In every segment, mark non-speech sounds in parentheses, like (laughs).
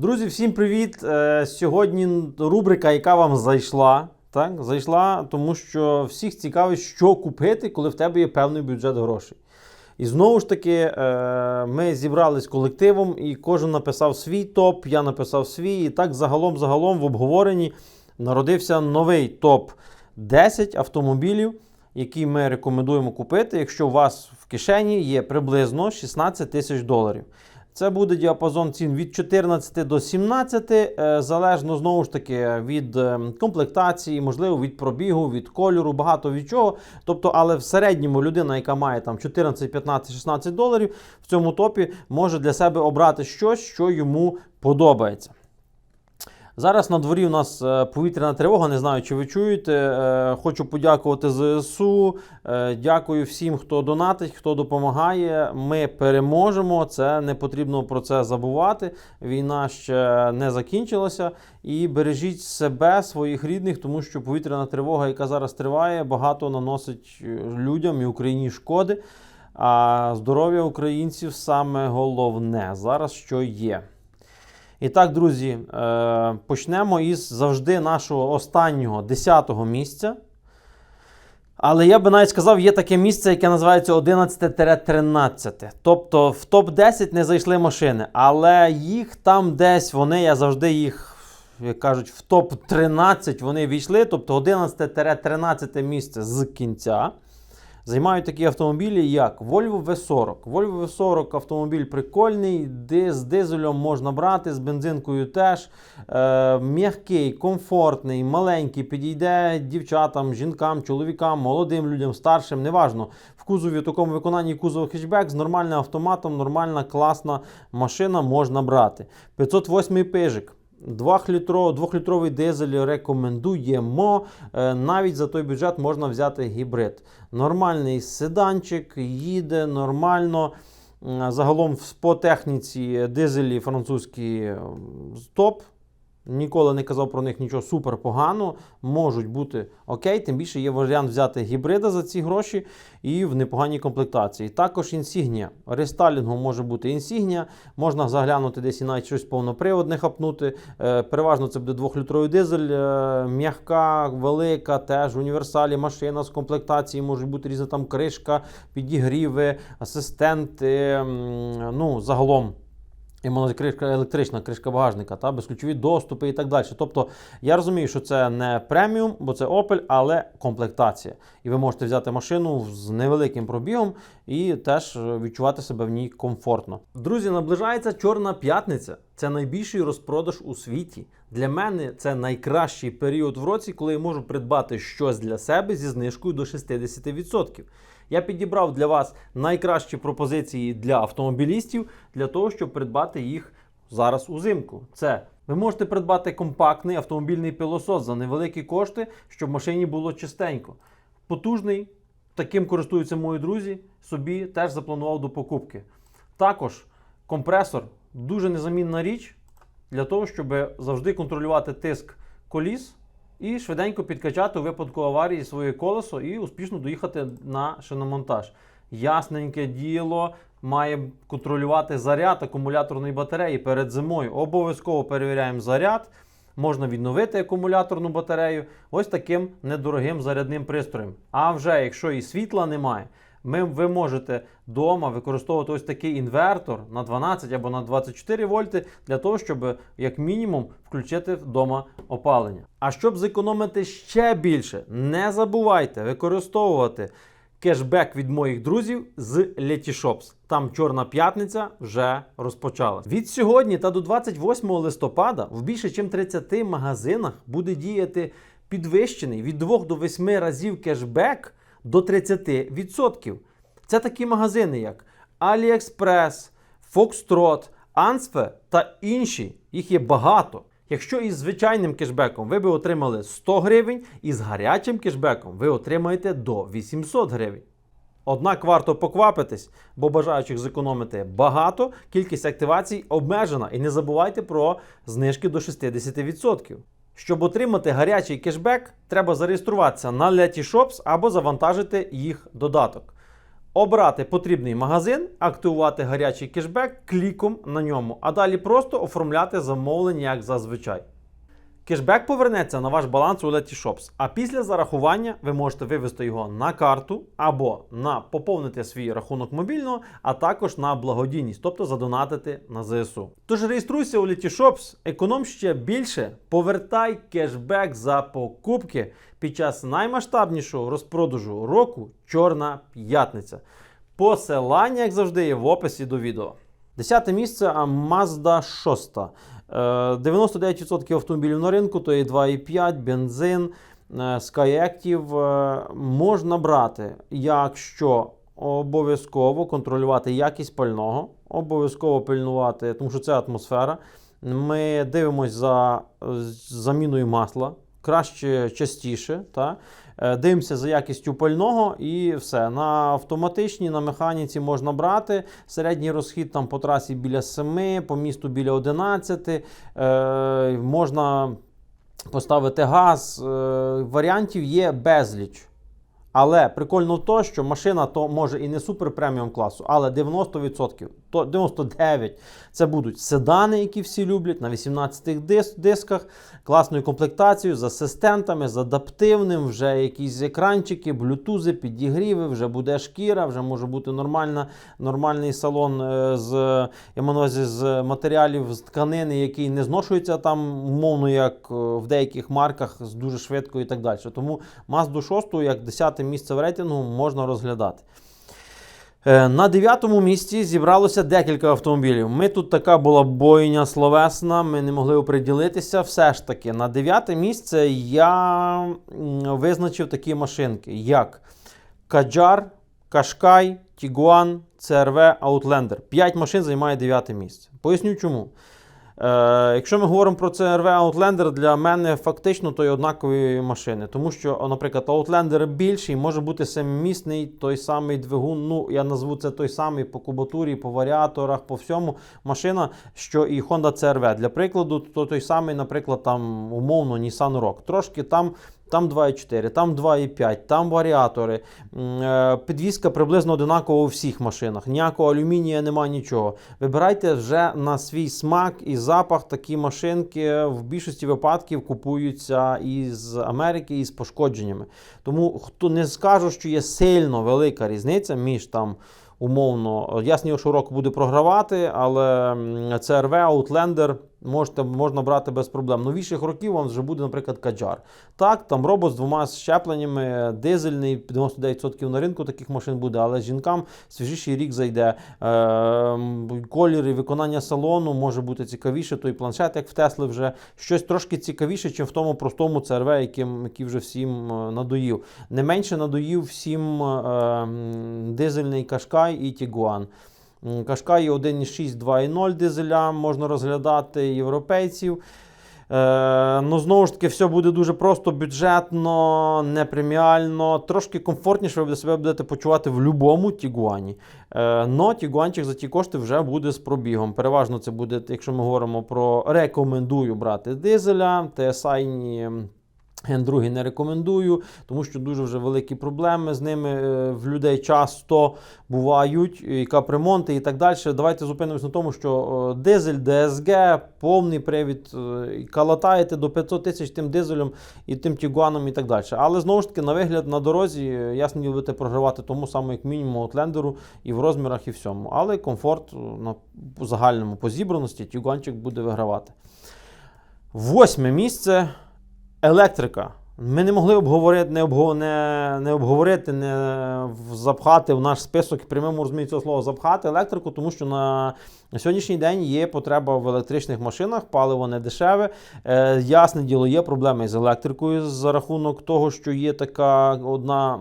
Друзі, всім привіт! Е, Сьогодні рубрика, яка вам зайшла. Так, зайшла, тому що всіх цікавить, що купити, коли в тебе є певний бюджет грошей. І знову ж таки, е, ми зібрались колективом, і кожен написав свій топ, я написав свій. І так загалом, загалом в обговоренні народився новий топ 10 автомобілів, які ми рекомендуємо купити, якщо у вас в кишені є приблизно 16 тисяч доларів. Це буде діапазон цін від 14 до 17, е, залежно знову ж таки від е, комплектації, можливо, від пробігу, від кольору, багато від чого. Тобто, але в середньому людина, яка має там 14, 15, 16 доларів, в цьому топі може для себе обрати щось, що йому подобається. Зараз на дворі у нас е, повітряна тривога. Не знаю, чи ви чуєте. Е, Хочу подякувати ЗСУ. Е, Дякую всім, хто донатить, хто допомагає. Ми переможемо. Це не потрібно про це забувати. Війна ще не закінчилася. І бережіть себе, своїх рідних, тому що повітряна тривога, яка зараз триває, багато наносить людям і Україні шкоди. А здоров'я українців саме головне зараз, що є. І так, друзі, е, почнемо із завжди нашого останнього 10-го місця. Але я би навіть сказав, є таке місце, яке називається 11-13. Тобто в топ-10 не зайшли машини, але їх там десь вони, я завжди їх, як кажуть, в топ-13 вони війшли. Тобто 11-13 місце з кінця. Займають такі автомобілі, як Volvo V40. Volvo V40 автомобіль прикольний, де з дизелем можна брати, з бензинкою теж. Е, м'який, комфортний, маленький, підійде дівчатам, жінкам, чоловікам, молодим людям, старшим, неважно. В кузові в такому виконанні кузов хетчбек з нормальним автоматом, нормальна, класна машина можна брати. 508 пижик. 2-літровий дизель рекомендуємо. Е, Навіть за той бюджет можна взяти гібрид. Нормальний седанчик, їде нормально. Загалом по техніці дизелі французькі топ. Ніколи не казав про них нічого супер погано. Можуть бути окей. Тим більше є варіант взяти гібрида за ці гроші і в непоганій комплектації. Також інсігнія. Рестайлінгом може бути інсігнія. Можна заглянути десь і навіть щось повноприводне хапнути. Е, переважно це буде 2-літровий дизель, е, м'яка, велика, теж універсалі машина з комплектації, може бути різна там кришка, підігріви, асистенти. Ну, загалом. Іменно кришка електрична, кришка багажника, та безключові доступи і так далі. Тобто я розумію, що це не преміум, бо це Opel, але комплектація. І ви можете взяти машину з невеликим пробігом і теж е, відчувати себе в ній комфортно. Друзі, наближається Чорна п'ятниця. Це найбільший розпродаж у світі. Для мене це найкращий період в році, коли я можу придбати щось для себе зі знижкою до 60%. Я підібрав для вас найкращі пропозиції для автомобілістів для того, щоб придбати їх зараз узимку. Це ви можете придбати компактний автомобільний пилосос за невеликі кошти, щоб машині було чистенько. Потужний, таким користуються мої друзі, собі теж запланував до покупки. Також компресор дуже незамінна річ для того, щоб завжди контролювати тиск коліс і швиденько підкачати у випадку аварії своє колесо і успішно доїхати на шиномонтаж. Ясненьке діло має контролювати заряд акумуляторної батареї перед зимою. Обов'язково перевіряємо заряд. Можна відновити акумуляторну батарею ось таким недорогим зарядним пристроєм. А вже якщо і світла немає, ми, ви можете вдома використовувати ось такий інвертор на 12 або на 24 вольти для того, щоб як мінімум включити вдома опалення. А щоб зекономити ще більше, не забувайте використовувати кешбек від моїх друзів з Letyshops. Там Чорна п'ятниця вже розпочалась. Від сьогодні та до 28 листопада в більше ніж 30 магазинах буде діяти підвищений від 2 до 8 разів кешбек до 30%. Це такі магазини, як AliExpress, Foxtrot, Ansfe та інші. Їх є багато. Якщо із звичайним кешбеком ви би отримали 100 гривень, і з гарячим кешбеком ви отримаєте до 800 гривень. Однак варто поквапитись, бо бажаючих зекономити багато, кількість активацій обмежена. І не забувайте про знижки до 60%. Щоб отримати гарячий кешбек, треба зареєструватися на Letyshops або завантажити їх додаток. Обрати потрібний магазин, активувати гарячий кешбек кліком на ньому, а далі просто оформляти замовлення як зазвичай. Кешбек повернеться на ваш баланс у Letyshops, а після зарахування ви можете вивести його на карту або на поповнити свій рахунок мобільного, а також на благодійність, тобто задонатити на ЗСУ. Тож реєструйся у Letyshops, економ ще більше, повертай кешбек за покупки під час наймасштабнішого розпродажу року Чорна п'ятниця. Посилання, як завжди, є в описі до відео. Десяте місце Mazda 6. Е, 99% автомобілів на ринку, то є 2,5, бензин, е, Skyactiv е, можна брати, якщо обов'язково контролювати якість пального, обов'язково пильнувати, тому що це атмосфера. Ми дивимося за заміною масла, краще частіше. Та? Е, Дивимося за якістю пального і все. На автоматичній, на механіці можна брати. Середній розхід там по трасі біля 7, по місту біля 11. Е, можна поставити газ. Е, варіантів є безліч. Але прикольно то, що машина то може і не супер преміум класу, але 90%, то 99% це будуть седани, які всі люблять, на 18 дис- дисках, класною комплектацією, з асистентами, з адаптивним, вже якісь екранчики, блютузи, підігріви, вже буде шкіра, вже може бути нормальна, нормальний салон е, з, я увазі, з матеріалів, з тканини, який не зношується там, умовно, як е, в деяких марках, з дуже швидко і так далі. Тому Mazda 6, як 10 місце в рейтингу, можна розглядати. Е, На дев'ятому місці зібралося декілька автомобілів. Ми тут така була бойня словесна, ми не могли оприділитися. Все ж таки, на дев'яте місце я визначив такі машинки, як Каджар, Кашкай, Тігуан, CRV, Outlander. П'ять машин займає дев'яте місце. Поясню чому. Е, якщо ми говоримо про CRV Outlander, для мене фактично то є однакові машини. Тому що, наприклад, Outlander більший, може бути семимісний, той самий двигун. Ну, я назву це той самий по кубатурі, по варіаторах, по всьому машина, що і Honda CRV. Для прикладу, то той самий, наприклад, там умовно Nissan Rogue. Трошки там. Там 2,4, там 2,5, там варіатори. Е, Підвізка приблизно одинакова у всіх машинах. Ніякого алюмінія немає нічого. Вибирайте вже на свій смак і запах такі машинки в більшості випадків купуються із Америки із пошкодженнями. Тому хто не скажу, що є сильно велика різниця між там. Умовно, ясно, що рок буде програвати, але CRV, Outlander можете, можна брати без проблем. Новіших років вам вже буде, наприклад, Каджар. Так, там робот з двома щепленнями, дизельний, 99% на ринку таких машин буде, але жінкам свіжіший рік зайде. Е, колір і виконання салону може бути цікавіше. Той планшет, як в Тесли, вже щось трошки цікавіше, ніж в тому простому CRV, яким, який вже всім е, надоїв. Не менше надоїв всім е, дизельний Кашкай і Тігуан. М, Кашкай 1,6, 2,0 дизеля можна розглядати європейців. Е, ну, знову ж таки, все буде дуже просто, бюджетно, не преміально, трошки комфортніше ви себе будете почувати в будь-якому Тігуані. Е, но Тігуанчик за ті кошти вже буде з пробігом. Переважно це буде, якщо ми говоримо про рекомендую брати дизеля, TSI другий не рекомендую, тому що дуже вже великі проблеми з ними е, в людей часто бувають, і капремонти і так далі. Давайте зупинимось на тому, що е, дизель, ДСГ, повний привід, е, калатаєте до 500 тисяч тим дизелем і тим тігуаном і так далі. Але знову ж таки, на вигляд на дорозі, е, ясно, будете програвати тому самому, як мінімум, Outlander'у і в розмірах, і всьому. Але комфорт е, на загальному по зібраності тігуанчик буде вигравати. Восьме місце. Електрика. Ми не могли обговорити, не, обго, не, не обговорити, не запхати в наш список прямому розумінні цього слова запхати електрику, тому що на сьогоднішній день є потреба в електричних машинах, паливо не дешеве. Е, ясне діло, є проблеми з електрикою за рахунок того, що є така одна,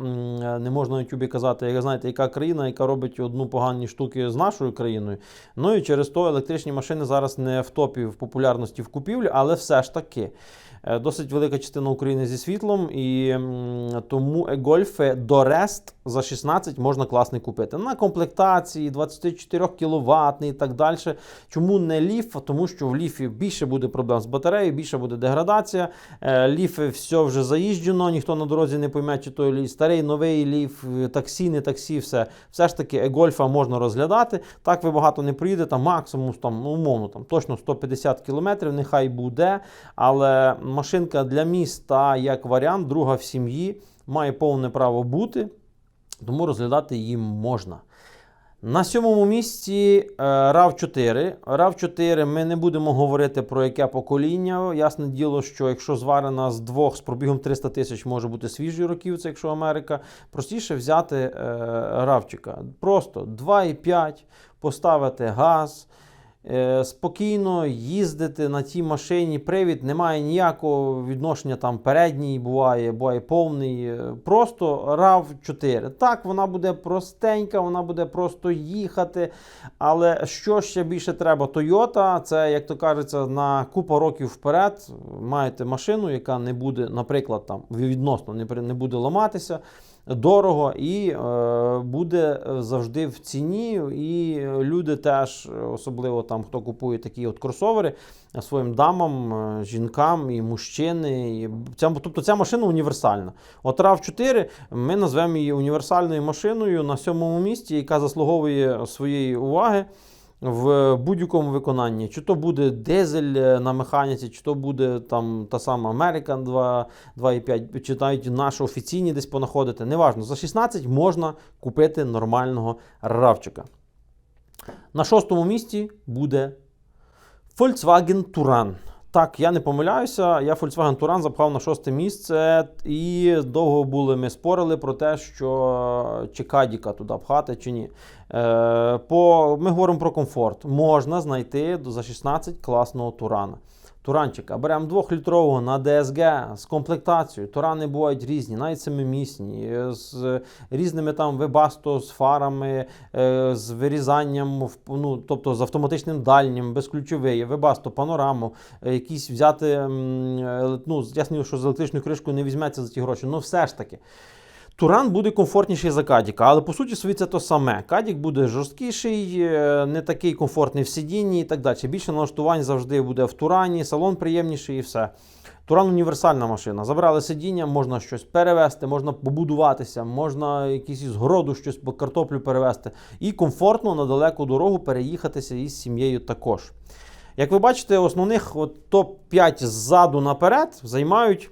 не можна на Ютубі казати, як знаєте, яка країна, яка робить одну погані штуки з нашою країною. Ну і через то електричні машини зараз не в топі в популярності в купівлі, але все ж таки. Е, Досить велика частина України зі світлом, і тому гольфи до Рест за 16 можна класний купити. На комплектації 24 кВт і так далі. Чому не ліф? Тому що в ліфі більше буде проблем з батареєю, більше буде деградація. Е, Ліфи все вже заїжджено, ніхто на дорозі не пойме, чи той ліф старий, новий ліф, таксі, не таксі, все. Все ж таки е-гольфа можна розглядати. Так ви багато не проїдете, максимум там, ну, умовно, там, точно 150 кілометрів, нехай буде. Але машинка для міста як варіант, друга в сім'ї, має повне право бути, тому розглядати її можна. На сьомому місці е, RAV4. RAV4 ми не будемо говорити про яке покоління. Ясне діло, що якщо зварена з двох з пробігом 300 тисяч, може бути свіжий років, це якщо Америка. Простіше взяти е, равчика. Просто 2,5, поставити газ. Е, спокійно їздити на тій машині. Привід немає ніякого відношення там передній буває, буває повний. е, Просто rav 4 Так, вона буде простенька, вона буде просто їхати. Але що ще більше треба? Toyota, це, як то кажеться, на купа років вперед. Маєте машину, яка не буде, наприклад, там відносно не буде ламатися. Дорого і е, буде завжди в ціні. І люди теж, особливо там, хто купує такі от кросовери е, своїм дамам, е, жінкам і мужчини. І ця, тобто ця машина універсальна. От rav 4 ми назвемо її універсальною машиною на сьомому місці, яка заслуговує своєї уваги в будь-якому виконанні. Чи то буде дизель е, на механіці, чи то буде там та сама American 2, 2,5, чи навіть наші офіційні десь понаходити. Неважно, за 16 можна купити нормального равчика. На шостому місці буде Volkswagen Touran. Так, я не помиляюся. Я Volkswagen Туран запхав на шосте місце, і довго були ми спорили про те, що чи Кадіка туди пхати, чи ні. Е, по, ми говоримо про комфорт. Можна знайти за 16 класного Турана. Туранчика. Беремо 2-літрового на ДСГ з комплектацією. Турани бувають різні, навіть семимісні, е, з різними там вебасто, з фарами, е, з вирізанням, ну, тобто з автоматичним дальнім, безключовий, вебасто, панораму, е, якісь взяти, ну, ясно, що з електричною кришкою не візьметься за ті гроші, але все ж таки. Туран буде комфортніший за Кадіка, але по суті свої це то саме. Кадік буде жорсткіший, е, не такий комфортний в сидінні і так далі. Більше налаштувань завжди буде в Турані, салон приємніший і все. Туран універсальна машина. Забрали сидіння, можна щось перевезти, можна побудуватися, можна якісь із городу щось по картоплю перевезти. І комфортно на далеку дорогу переїхатися із сім'єю також. Як ви бачите, основних от топ-5 ззаду наперед займають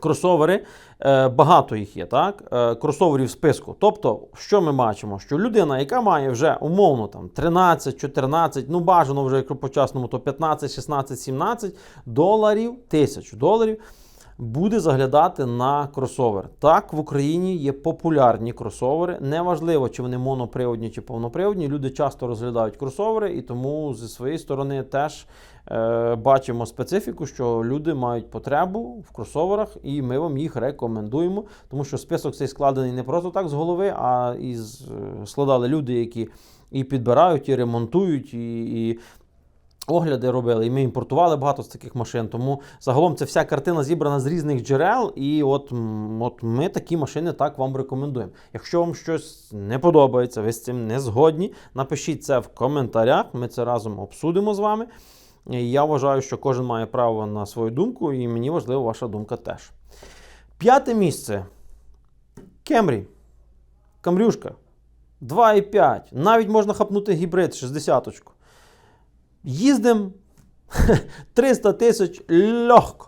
кросовери. Е, Багато їх є, так? Е, Кросоверів списку. Тобто, що ми бачимо? Що людина, яка має вже умовно там 13, 14, ну бажано вже якщо по-часному, то 15, 16, 17 доларів, тисяч доларів. Буде заглядати на кросовер. Так, в Україні є популярні кросовери. Неважливо, чи вони моноприводні чи повноприводні. Люди часто розглядають кросовери, і тому зі своєї сторони теж е, бачимо специфіку, що люди мають потребу в кросоверах, і ми вам їх рекомендуємо, тому що список цей складений не просто так з голови, а із е, складали люди, які і підбирають, і ремонтують, і, і огляди робили, і ми імпортували багато з таких машин. Тому загалом ця вся картина зібрана з різних джерел, і от, от ми такі машини так вам рекомендуємо. Якщо вам щось не подобається, ви з цим не згодні, напишіть це в коментарях. Ми це разом обсудимо з вами. Я вважаю, що кожен має право на свою думку, і мені важлива ваша думка теж. П'яте місце. Кемрі. Камрюшка. 2,5. Навіть можна хапнути гібрид 60-очку. Їздим (laughs) 300 тисяч легко.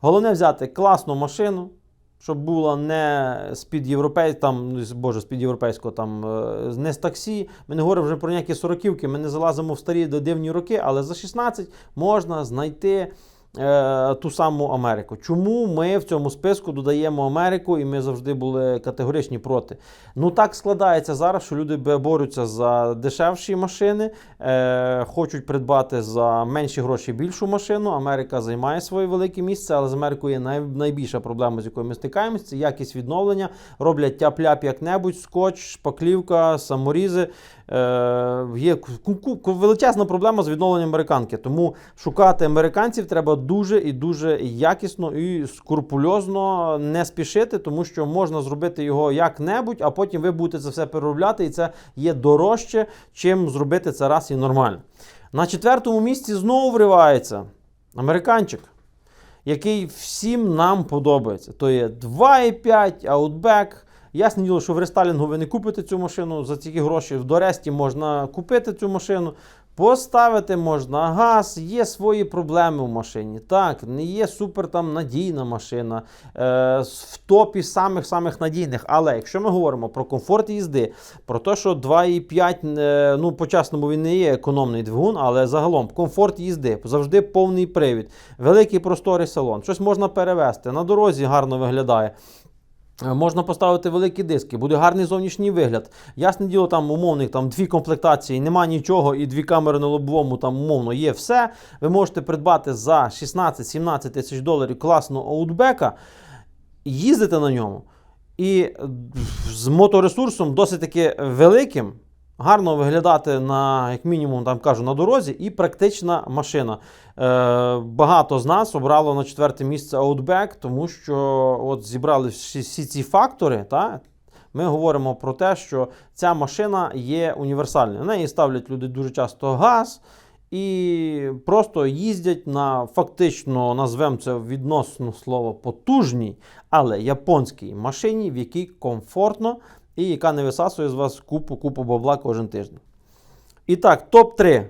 Головне взяти класну машину, щоб була не з-під європей, там, ну, боже, з-під європейського, там, е, не з таксі. Ми не говоримо вже про ніякі сороківки, ми не залазимо в старі до дивні роки, але за 16 можна знайти. Е, Ту саму Америку. Чому ми в цьому списку додаємо Америку, і ми завжди були категоричні проти? Ну так складається зараз, що люди борються за дешевші машини, е, хочуть придбати за менші гроші більшу машину. Америка займає своє велике місце, але з Америкою є най, найбільша проблема, з якою ми стикаємося, це якість відновлення. Роблять тяп-ляп як-небудь, скотч, шпаклівка, саморізи. Е, є величезна проблема з відновленням американки. Тому шукати американців треба дуже і дуже якісно і скрупульозно не спішити, тому що можна зробити його як-небудь, а потім ви будете це все переробляти, і це є дорожче, чим зробити це раз і нормально. На четвертому місці знову вривається американчик, який всім нам подобається. То є 2,5 Outback. Ясне діло, що в рестайлінгу ви не купите цю машину за ці гроші. В Доресті можна купити цю машину. Поставити можна газ, є свої проблеми в машині. Так, не є супер там надійна машина е, в топі самих-самих надійних. Але якщо ми говоримо про комфорт їзди, про те, що 2,5, е, ну по-чесному він не є економний двигун, але загалом комфорт їзди, завжди повний привід, великий просторий салон, щось можна перевезти, на дорозі гарно виглядає. Е, Можна поставити великі диски, буде гарний зовнішній вигляд. Ясне діло, там умовних там дві комплектації, нема нічого, і дві камери на лобовому там умовно є все. Ви можете придбати за 16-17 тисяч доларів класного аутбека, їздити на ньому. І з моторесурсом досить таки великим. Гарно виглядати на, як мінімум, там кажу, на дорозі, і практична машина. Е, багато з нас обрало на четверте місце Outback, тому що от зібрали всі, ці фактори. Та, ми говоримо про те, що ця машина є універсальною. На неї ставлять люди дуже часто газ і просто їздять на фактично, назвемо це відносно слово потужній, але японській машині, в якій комфортно і яка не висасує з вас купу купу бабла кожен тиждень. І так, топ-3.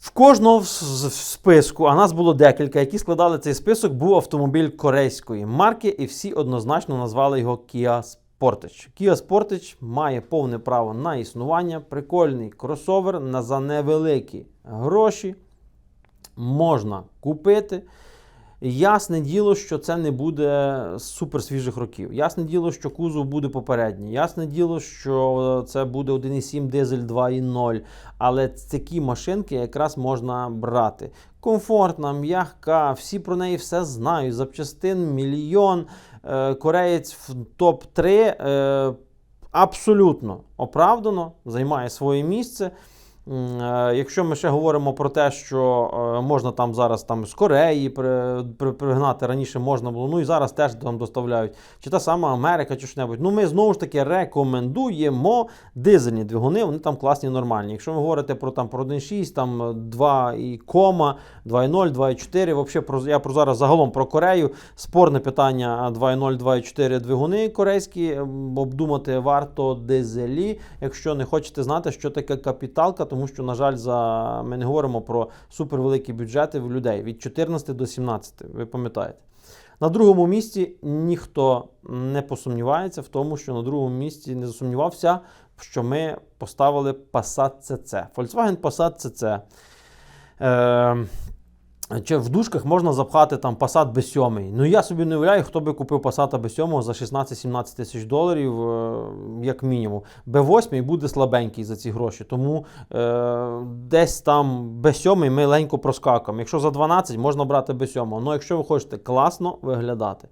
В кожного в списку, а нас було декілька, які складали цей список, був автомобіль корейської марки, і всі однозначно назвали його Kia Sportage. Kia Sportage має повне право на існування, прикольний кросовер на за невеликі гроші. Можна купити. Ясне діло, що це не буде супер свіжих років. Ясне діло, що кузов буде попередній. Ясне діло, що це буде 1,7 дизель 2,0. Але такі машинки якраз можна брати. Комфортна, м'яка, всі про неї все знають. Запчастин мільйон. Е, Кореєць в топ-3 е, абсолютно оправдано займає своє місце. Е, Якщо ми ще говоримо про те, що е, можна там зараз там з Кореї при, при, пригнати раніше можна було, ну і зараз теж там доставляють, чи та сама Америка, чи що-небудь. Ну ми знову ж таки рекомендуємо дизельні двигуни, вони там класні, нормальні. Якщо ви говорите про там про 1.6, там 2 і кома, 2.0, 2.4, вообще про я про зараз загалом про Корею. Спорне питання 2.0, 2.4 двигуни корейські. Обдумати варто дизелі, якщо не хочете знати, що таке капіталка, тому що, на жаль, за ми не говоримо про супервеликі бюджети в людей від 14 до 17, ви пам'ятаєте. На другому місці ніхто не посумнівається в тому, що на другому місці не засумнівався, що ми поставили Passat CC. Volkswagen Passat CC. Е, чи в дужках можна запхати там Passat B7. Ну я собі не уявляю, хто би купив Passat B7 за 16-17 тисяч доларів, е, як мінімум. B8 буде слабенький за ці гроші. Тому е, десь там B7 ми легенько проскакуємо. Якщо за 12 можна брати B7. Ну якщо ви хочете класно виглядати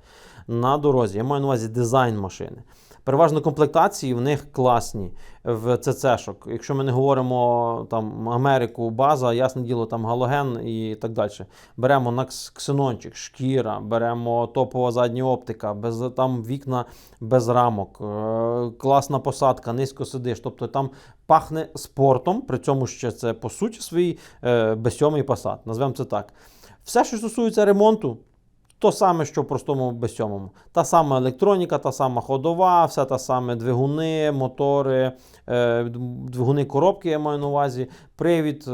на дорозі, я маю на увазі дизайн машини. Переважно комплектації в них класні в ЦЦ-шок. Якщо ми не говоримо там Америку, база, ясне діло, там галоген і так далі. Беремо на кс- ксенончик, шкіра, беремо топова задня оптика, без там вікна без рамок, е, класна посадка, низько сидиш. Тобто там пахне спортом, при цьому ще це по суті свій е, безсьомий посад. Назвемо це так. Все, що стосується ремонту, то саме, що в простому безсьомому. Та сама електроніка, та сама ходова, все та саме двигуни, мотори, е, двигуни коробки, я маю на увазі, привід.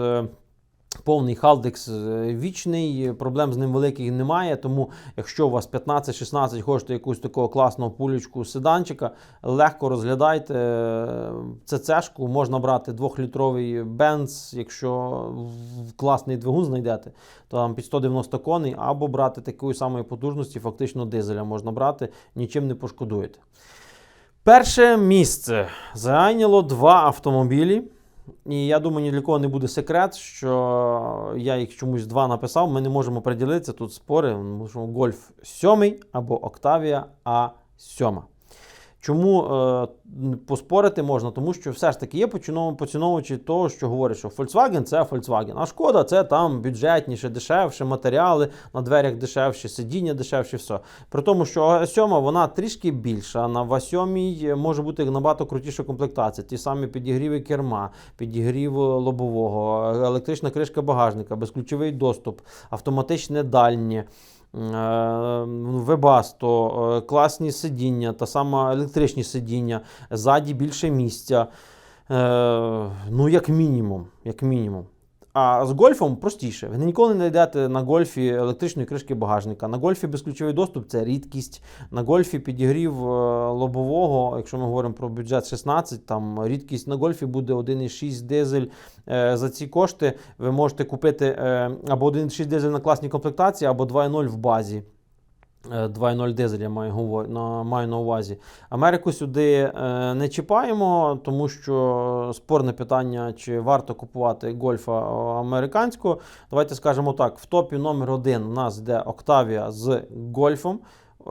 Е, Повний халдекс е, вічний, проблем з ним великих немає. Тому, якщо у вас 15-16 хочете якусь такого класного пулючку седанчика, легко розглядайте е, ЦЦшку. Можна брати 2-літровий бенз, якщо класний двигун знайдете, то там під 190 коней, або брати такої самої потужності, фактично дизеля можна брати, нічим не пошкодуєте. Перше місце зайняло два автомобілі. І я думаю, ні для кого не буде секрет, що я їх чомусь два написав. Ми не можемо приділитися тут спори. Тому що Гольф 7 або Октавія A7. Чому е, поспорити можна? Тому що все ж таки є поціновувачі того, що говорять, що Volkswagen це Volkswagen, а шкода це там бюджетніше, дешевше, матеріали на дверях дешевші, сидіння дешевші, все. При тому, що А7 вона трішки більша. На А7 може бути набагато крутіша комплектація. Ті самі підігріви керма, підігрів лобового, електрична кришка багажника, безключовий доступ, автоматичне дальнє. Е, Вебасто, е, класні сидіння, та сама електричні сидіння, ззаді більше місця. Е, Ну, як мінімум. Як мінімум. А з гольфом простіше. Ви ніколи не знайдете на гольфі електричної кришки багажника. На гольфі безключовий доступ це рідкість. На гольфі підігрів е, лобового, якщо ми говоримо про бюджет 16, там рідкість на гольфі буде 1,6 дизель. Е, За ці кошти ви можете купити е, або 1,6 дизель на класній комплектації, або 2,0 в базі. Е, 2.0 дизель я маю, на, маю на увазі. Америку сюди е, не чіпаємо, тому що спорне питання, чи варто купувати гольфа е, американського. Давайте скажемо так: в топі номер один у нас йде Octavia з гольфом.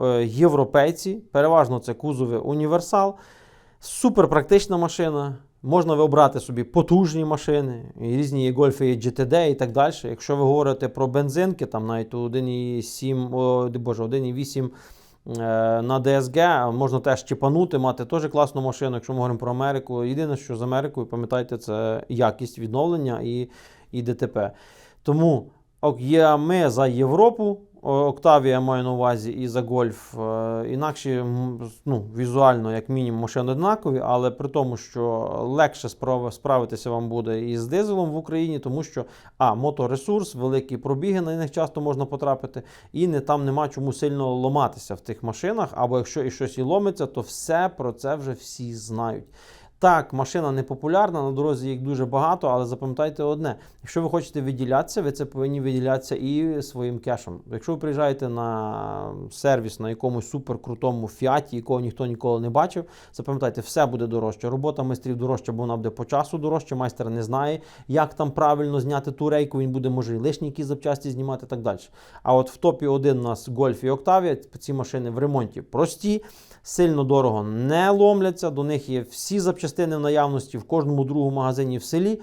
Е, європейці, переважно це кузови універсал. Супер практична машина. Можна ви обрати собі потужні машини, і різні є гольфи, є GTD і так далі. Якщо ви говорите про бензинки, там навіть 1,7, боже, 1,8 е, на DSG, можна теж чіпанути, мати теж класну машину, якщо ми говоримо про Америку. Єдине, що з Америкою, пам'ятайте, це якість відновлення і, і ДТП. Тому ок, є ми за Європу. Октавія маю на увазі і за гольф. Е, Інакше ну, візуально, як мінімум, машини однакові, але при тому, що легше справ- справитися вам буде і з дизелом в Україні, тому що а, моторесурс, великі пробіги на них часто можна потрапити, і не там нема чому сильно ломатися в тих машинах. Або якщо і щось і ломиться, то все про це вже всі знають. Так, машина не популярна, на дорозі їх дуже багато, але запам'ятайте одне: якщо ви хочете виділятися, ви це повинні виділятися і своїм кешем. Якщо ви приїжджаєте на сервіс на якомусь суперкрутому фіаті, якого ніхто ніколи не бачив, запам'ятайте, все буде дорожче. Робота майстрів дорожча, бо вона буде по часу дорожче. Майстер не знає, як там правильно зняти ту рейку. Він буде може і лишні якісь запчасті знімати і так далі. А от в топі один у нас Golf і Octavia, ці машини в ремонті прості сильно дорого не ломляться. До них є всі запчастини в наявності в кожному другому магазині в селі.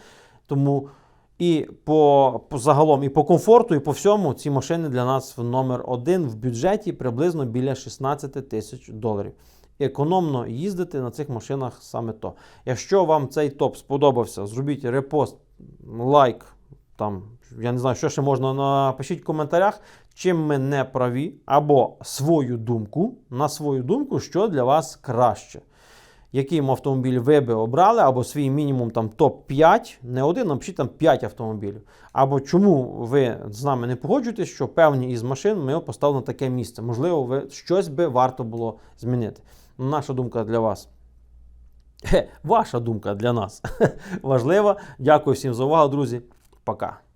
Тому і по, по загалом, і по комфорту, і по всьому ці машини для нас в номер один в бюджеті приблизно біля 16 тисяч доларів. Економно їздити на цих машинах саме то. Якщо вам цей топ сподобався, зробіть репост, лайк. Там, я не знаю, що ще можна напишіть в коментарях, чим ми не праві, або свою думку, на свою думку, що для вас краще. Який автомобіль ви би обрали, або свій мінімум там топ-5, не один, напишіть там 5 автомобілів. Або чому ви з нами не погоджуєтесь, що певні із машин ми поставили на таке місце. Можливо, ви щось би варто було змінити. Наша думка для вас. Ваша думка для нас (laughs) важлива. Дякую всім за увагу, друзі. Пока.